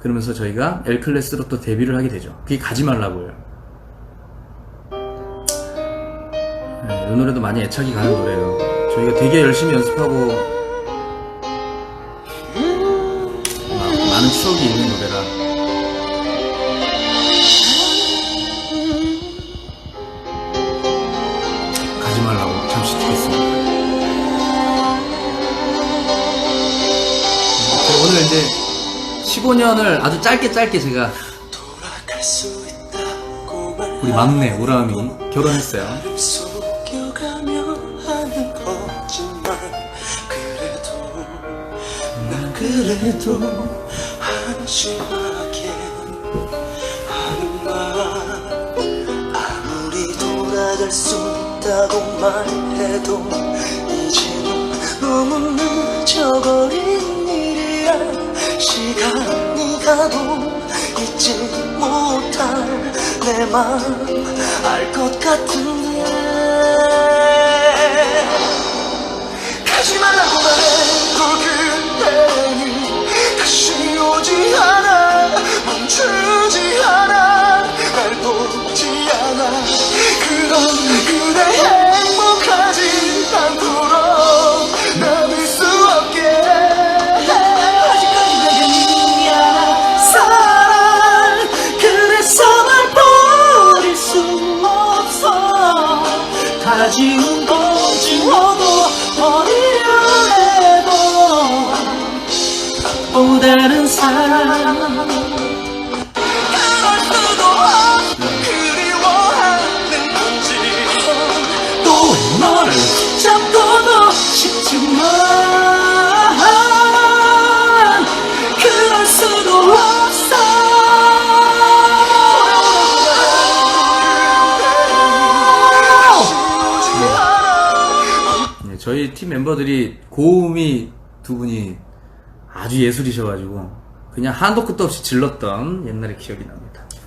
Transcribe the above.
그러면서 저희가 L클래스로 또 데뷔를 하게 되죠. 그게 가지 말라고요. 네, 이 노래도 많이 애착이 가는 노래예요. 저희가 되게 열심히 연습하고 마- 많은 추억이 있는 노래라. 가지 말라고 잠시 듣겠습니다. 네, 오늘 이제 15년을 아주 짧게 짧게 제가 우리 막내 우람이 결혼했어요. 그래도 한심하게 하는 말 아무리 돌아갈 수 있다고 말해도 이제는 너무 늦어버린 일이야 시간이 가도 잊지 못할 내 맘 알 것 같은 다 지운 건 지워도 버리려 해도. 또 다른 사랑 저희 팀 멤버들이 고음이 두 분이 아주 예술이셔가지고 그냥 한도 끝도 없이 질렀던 옛날의 기억이 납니다.